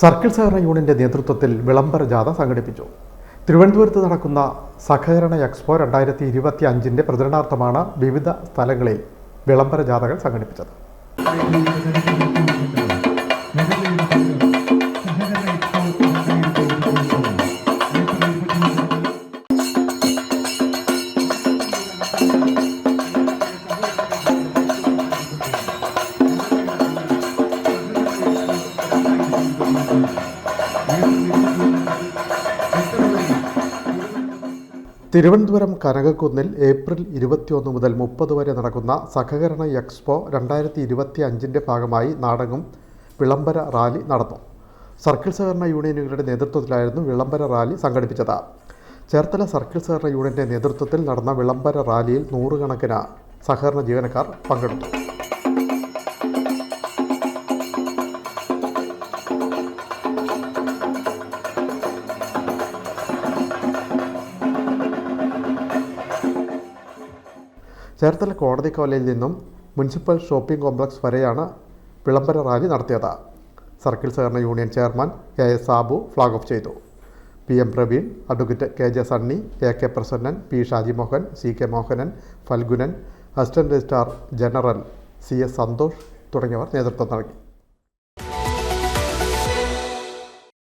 Circle സഹകരണ യൂണിയന്റെ നേതൃത്വത്തിൽ വിളംബര ജാഥ സംഘടിപ്പിച്ചു. തിരുവനന്തപുരത്ത് നടക്കുന്ന സഹകരണ എക്സ്പോ രണ്ടായിരത്തി ഇരുപത്തി അഞ്ചിന്റെ പ്രചരണാർത്ഥമാണ് വിവിധ സ്ഥലങ്ങളിൽ വിളംബര ജാഥകൾ സംഘടിപ്പിച്ചത്. തിരുവനന്തപുരം കനകക്കുന്നിൽ ഏപ്രിൽ ഇരുപത്തിയൊന്ന് മുതൽ മുപ്പത് വരെ നടക്കുന്ന സഹകരണ എക്സ്പോ രണ്ടായിരത്തി ഇരുപത്തി അഞ്ചിന്റെ ഭാഗമായി നാടകം വിളംബര റാലി നടന്നു. സർക്കിൾ സഹകരണ യൂണിയനുകളുടെ നേതൃത്വത്തിലായിരുന്നു വിളംബര റാലി സംഘടിപ്പിച്ചത്. ചേർത്തല സർക്കിൾ സഹകരണ യൂണിയന്റെ നേതൃത്വത്തിൽ നടന്ന വിളംബര റാലിയിൽ നൂറുകണക്കിന് സഹകരണ ജീവനക്കാർ പങ്കെടുത്തു. ചേർത്തല കോടതി കോലയിൽ നിന്നും മുനിസിപ്പൽ ഷോപ്പിംഗ് കോംപ്ലക്സ് വരെയാണ് വിളംബര റാലി നടത്തിയത്. സർക്കിൾ സഹകരണ union chairman K S Sabu flag off ചെയ്തു. P M Praveen advocate K J Sunny A K Prasannan P Shaji Mohan C K Mohanan Phalgunan assistant registrar general C S Santhosh തുടങ്ങിയവർ നേതൃത്വം നൽകി.